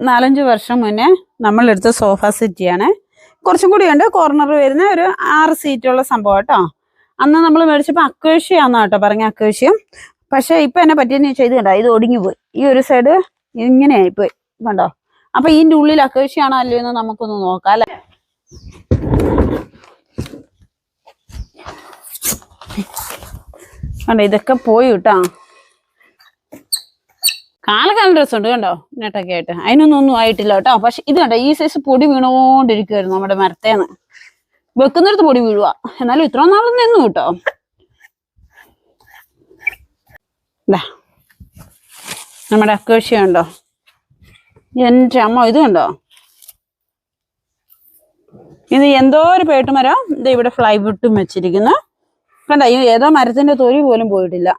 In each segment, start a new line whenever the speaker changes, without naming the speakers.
നാലഞ്ച് വർഷം മുന്നേ നമ്മളെടുത്ത സോഫ സെറ്റിയാണ് കുറച്ചും കൂടി ഉണ്ട് കോർണർ വരുന്ന ഒരു ആറ് സീറ്റുള്ള സംഭവം കേട്ടോ. അന്ന് നമ്മൾ മേടിച്ചപ്പോൾ അക്വേഷ്യാന്ന് കേട്ടോ പറഞ്ഞ അക്വേഷ്യം പക്ഷെ ഇപ്പം എന്നെ പറ്റിയെന്ന് ചോദിച്ചാൽ ഇത് കണ്ടോ ഇത് ഒടിഞ്ഞു പോയി ഈ ഒരു സൈഡ് ഇങ്ങനെ പോയി കണ്ടോ? അപ്പൊ ഇതിന്റെ ഉള്ളിൽ അക്വേഷ്യാണോ അല്ലയോ എന്ന് നമുക്കൊന്ന് നോക്കാം അല്ലെ? കണ്ടോ ഇതൊക്കെ പോയി കേട്ടോ. ഡ്രസ് ഉണ്ട് കണ്ടോ? നെട്ടൊക്കെ ആയിട്ട്. അതിനൊന്നും ഒന്നും ആയിട്ടില്ല കേട്ടോ. പക്ഷെ ഇത് കണ്ടോ ഈ സൈസ് പൊടി വീണോണ്ടിരിക്കുവായിരുന്നു നമ്മുടെ മരത്തേന്ന്. വെക്കുന്നിടത്ത് പൊടി വീഴുക എന്നാലും ഇത്ര നാളും നിന്നു കേട്ടോ. നമ്മുടെ അക്കേഷ്യ ഉണ്ടോ എന്റെ അമ്മ ഇത് കണ്ടോ? ഇത് എന്തോ ഒരു പേട്ടുമരം. ഇത് ഇവിടെ ഫ്ലൈവുഡും വെച്ചിരിക്കുന്നു. കണ്ടോ ഈ ഏതോ മരത്തിന്റെ തൊലി പോലും പോയിട്ടില്ല.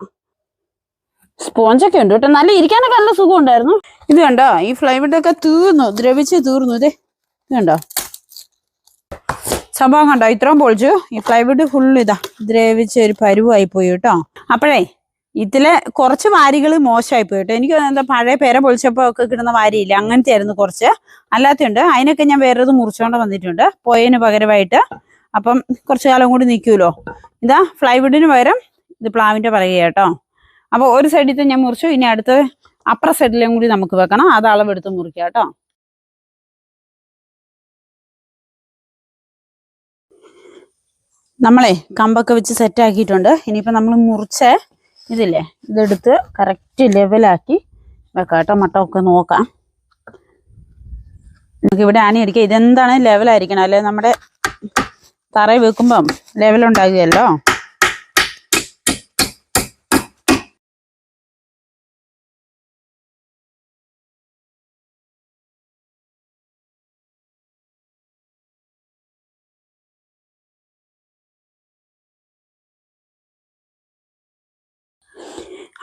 സ്പോഞ്ചൊക്കെ ഉണ്ട് കേട്ടോ. നല്ല ഇരിക്കാനൊക്കെ നല്ല സുഖം ഉണ്ടായിരുന്നു ഇത് കണ്ടോ? ഈ ഫ്ലൈവുഡ് ഒക്കെ തീർന്നു. ദ്രവിച്ച് തീർന്നു. ഇതേ ഇത് കണ്ടോ? സംഭവം കണ്ടോ? ഇത്രയും പൊളിച്ചു. ഈ ഫ്ലൈവുഡ് ഫുൾ ഇതാ. ദ്രവിച്ച് ഒരു പരുവായി പോയി കേട്ടോ. അപ്പോഴേ ഇതിലെ കുറച്ച് വാരികൾ മോശമായി പോയി കേട്ടോ. എനിക്ക് എന്താ പഴയ പേര പൊളിച്ചപ്പോ ഒക്കെ കിട്ടുന്ന വാരിയില്ല? അങ്ങനത്തെ ആയിരുന്നു കുറച്ച്. അല്ലാത്തുണ്ട് അതിനൊക്കെ ഞാൻ വേറൊരു മുറിച്ചുകൊണ്ട് വന്നിട്ടുണ്ട്. പോയതിന് പകരമായിട്ട്. അപ്പം കുറച്ചു കാലം കൂടി നിൽക്കുമല്ലോ. ഇതാ ഫ്ലൈവുഡിന് പകരം ഇത് പ്ലാവിന്റെ പറയുക കേട്ടോ. അപ്പോൾ ഒരു സൈഡിൽ ഞാൻ മുറിച്ചു. ഇനി അടുത്ത അപ്പുറ സൈഡിലേയും കൂടി നമുക്ക് വെക്കണം. അത് അളവെടുത്ത് മുറിക്കാം കേട്ടോ. നമ്മളെ കമ്പൊക്കെ വെച്ച് സെറ്റ് ആക്കിയിട്ടുണ്ട്. ഇനിയിപ്പോൾ നമ്മൾ മുറിച്ച ഇതില്ലേ ഇതെടുത്ത് കറക്റ്റ് ലെവലാക്കി വെക്കാം കേട്ടോ. മട്ടമൊക്കെ നോക്കാം. നമുക്ക് ഇവിടെ ആന അടിക്കാം ഇതെന്താണ് ലെവലായിരിക്കണം അല്ലെ നമ്മുടെ തറ വെക്കുമ്പം ലെവലുണ്ടാകുകയല്ലോ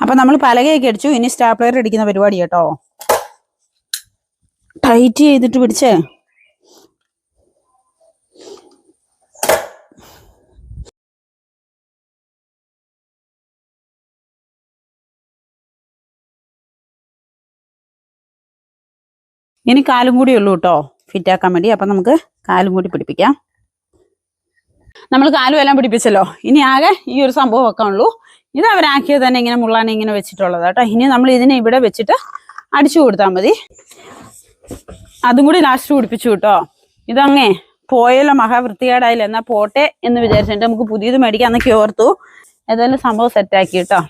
അപ്പൊ നമ്മൾ പലകയൊക്കെ അടിച്ചു. ഇനി സ്റ്റാപ്ലർ അടിക്കുന്ന പരിപാടി കേട്ടോ. ടൈറ്റ് ചെയ്തിട്ട് പിടിച്ചേ. ഇനി കാലും കൂടി ഉള്ളൂ കേട്ടോ. ഫിറ്റാക്കാൻ വേണ്ടി. അപ്പൊ നമുക്ക് കാലും കൂടി പിടിപ്പിക്കാം. നമ്മൾ കാലും എല്ലാം പിടിപ്പിച്ചല്ലോ. ഇനി ആകെ ഈ ഒരു സംഭവം വെക്കാനുള്ളൂ ഇത് അവരാക്കിയത് തന്നെ ഇങ്ങനെ മുള്ളാനെ ഇങ്ങനെ വെച്ചിട്ടുള്ളത് കേട്ടോ. ഇനി നമ്മൾ ഇതിനെ ഇവിടെ വെച്ചിട്ട് അടിച്ചു കൊടുത്താൽ മതി. അതും കൂടി ലാസ്റ്റ് പിടിപ്പിച്ചു കേട്ടോ. ഇതങ്ങേ പോയല്ലോ മഹാവൃത്തികേടായില്ല? എന്നാ പോട്ടെ എന്ന് വിചാരിച്ചിട്ട് നമുക്ക് പുതിയത് മേടിക്കാന്നൊക്കെ ഓർത്തു. ഏതായാലും സംഭവം സെറ്റാക്കി കേട്ടോ.